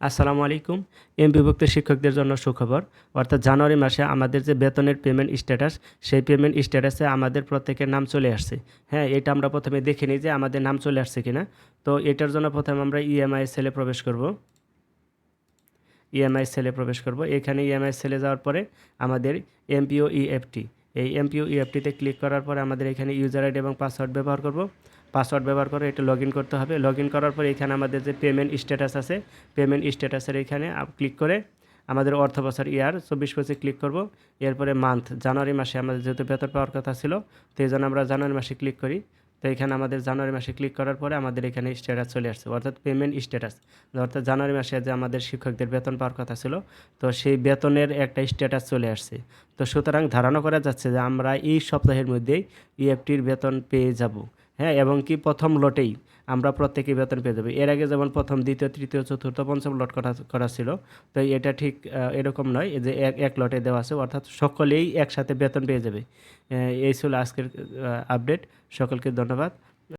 আসসালামু আলাইকুম। এম বিভক্ত শিক্ষকদের জন্য সুখবর। অর্থাৎ জানুয়ারি মাসে আমাদের যে বেতনের পেমেন্ট স্ট্যাটাস সেই পেমেন্ট স্ট্যাটাসে আমাদের প্রত্যেকের নাম চলে আসছে। হ্যাঁ এটা আমরা প্রথমে দেখে নিই যে আমাদের নাম চলে আসছে কিনা। তো এটার জন্য প্রথমে আমরা ইএমআই সেলে প্রবেশ করব। ইএমআই সেলে প্রবেশ করব। এখানে ইএমআই সেলে যাওয়ার পরে আমাদের এমপিও ইএফটি এই এমপিও ইউএফটিতে ক্লিক করার পরে আমাদের এখানে ইউজার আইডি এবং পাসওয়ার্ড ব্যবহার করব। পাসওয়ার্ড ব্যবহার করে এটা লগ করতে হবে। লগ করার পরে এখানে আমাদের যে পেমেন্ট স্ট্যাটাস আছে পেমেন্ট স্ট্যাটাসের এখানে ক্লিক করে আমাদের অর্থ বছর ইয়ার চব্বিশ পঁচিশ ক্লিক করব। এরপরে মান্থ জানুয়ারি মাসে আমাদের যেহেতু বেতন পাওয়ার কথা ছিল, তো এই জন্য আমরা জানুয়ারি মাসে ক্লিক করি। তো এখানে আমাদের জানুয়ারি মাসে ক্লিক করার পরে আমাদের এখানে স্ট্যাটাস চলে আসছে, অর্থাৎ পেমেন্ট স্ট্যাটাস অর্থাৎ জানুয়ারি মাসে যে আমাদের শিক্ষকদের বেতন পাওয়ার কথা ছিল, তো সেই বেতনের একটা স্ট্যাটাস চলে আসছে। তো সুতরাং ধারণা করা যাচ্ছে যে আমরা এই সপ্তাহের মধ্যেই ইএফটির বেতন পেয়ে যাব। হ্যাঁ এবং কি প্রথম লটেই আমরা প্রত্যেকে বেতন পেয়ে যাব। এর আগে যেমন প্রথম, দ্বিতীয়, তৃতীয়, চতুর্থ, পঞ্চম লট করা করা ছিল। তো এটা ঠিক এরকম নয় যে এক এক লটে দেওয়া আছে, অর্থাৎ সকলেই একসাথে বেতন পেয়ে যাবে। এই ছিল আজকের আপডেট সকলকে ধন্যবাদ।